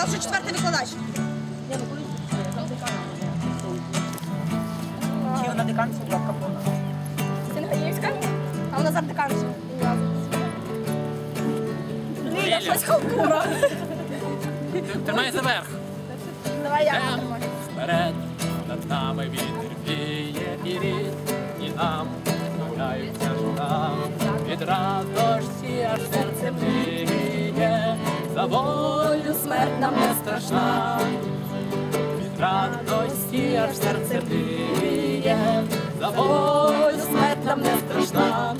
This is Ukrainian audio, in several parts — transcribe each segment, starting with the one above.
нас вже четвертий викладач. Чи вона деканці була капона? Сингаївська, а вона завдиканша. Ліля, щось халтура. Тримай за верх. Давай я. Ем, Вперед, над нами вітер віє і рідні нам гуляються жука. Від радості аж серце мріє, за волю смерть нам не страшна. Від радості аж серце мріє, за волю смерть нам не страшна.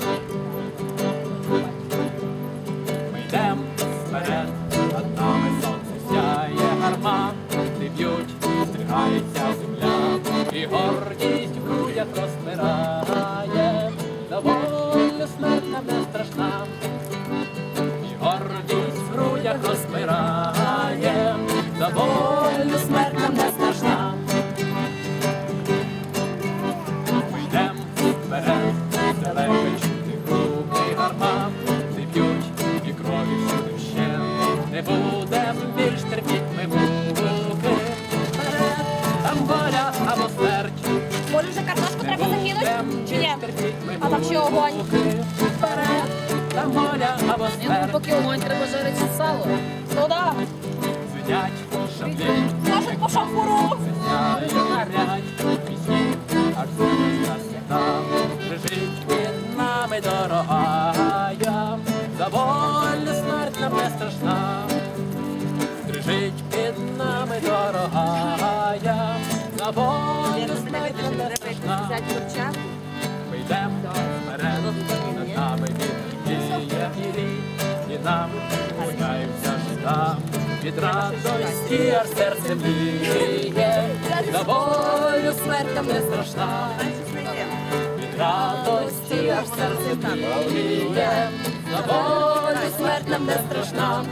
Ми йдем вперед, над нами сонце сяє гармат, не б'ють, стригається земля, і гордість в грудях розпирає, за волю смерть нам не страшна, грудях розпирає, смерть нам не страшна. Ми йдем вперед, далеко чути крупний гармат, не б'ють і крові всюди ще. Не будем більш терпіть ми муки. Вперед, там воля або смерть. Може вже картошку треба закинути? Чи ні? А там ще огонь. Вперед, там воля або Ні, ну, смерть. поки огонь треба жарити сало. Ну. Звенять шаблі. Кожен по шампуру. Сяють, горять, пісні, аж сонце свята. Лежить під нами дорогая, за волю смерть нам не страшна. Стрижить під нами дорогая, за волю смерть нам не страшна. Від радості аж серце мліє, на волю смерть нам не страшна. Від радості аж серце мліє, на волю смерть нам не страшна.